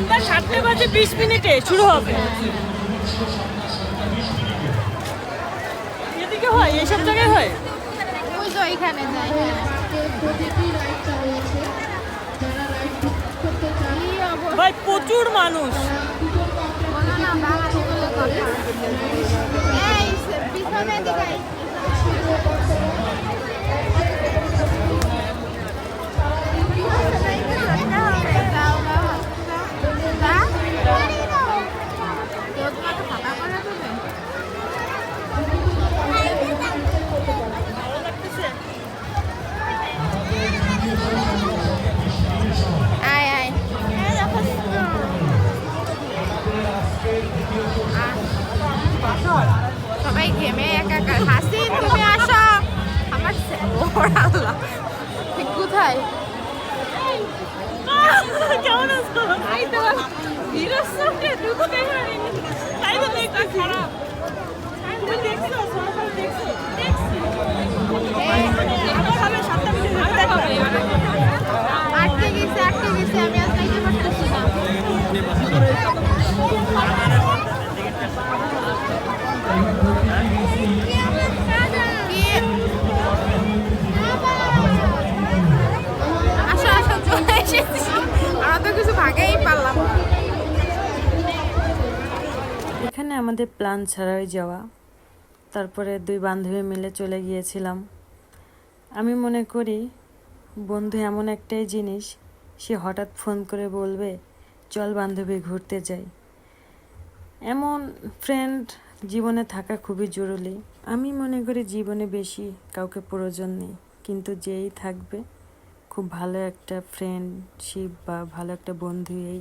সন্ধ্যা সাতটা বাজে বিশ মিনিটে শুরু হবে। এদিকে হয় এইসব জায়গায় হয়? ওই তো ওইখানে যায় হ্যাঁ। ভাই প্রচুর মানুষ। সবাই ঘেমে একাকার হাসি তুমি আসো। আমার আল্লাহ। কোথায়? কেমন আছো? আমাদের প্ল্যান ছাড়াই যাওয়া। তারপরে দুই বান্ধবী মিলে চলে গিয়েছিলাম। আমি মনে করি, বন্ধু এমন একটাই জিনিস, সে হঠাৎ ফোন করে বলবে, চল বান্ধবী ঘুরতে যাই। এমন ফ্রেন্ড জীবনে থাকা খুবই জরুরি। আমি মনে করি জীবনে বেশি কাউকে প্রয়োজন নেই, কিন্তু যেই থাকবে, খুব ভালো একটা ফ্রেন্ডশিপ বা ভালো একটা বন্ধু এই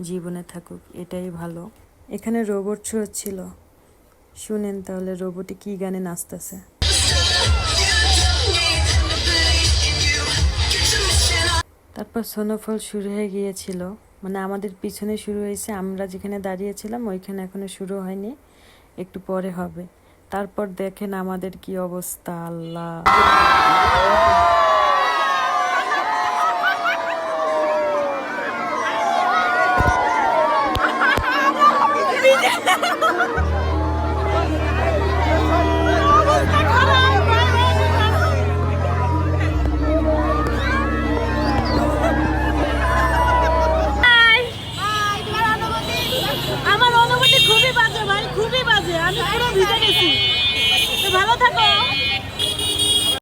জীবনে থাকুক, এটাই ভালো। এখানে রোবট শো ছিল। শুনেন তাহলে রোবটে কি গানে নাচতেছে। তারপর সোনোফল শুরু হয়ে গিয়েছিল। মানে আমাদের পিছনে শুরু হয়েছে, আমরা যেখানে দাঁড়িয়েছিলাম, ওইখানে এখনও শুরু হয়নি। একটু পরে হবে। তারপর দেখেন আমাদের কি অবস্থা, আল্লাহ। ভালো থাকো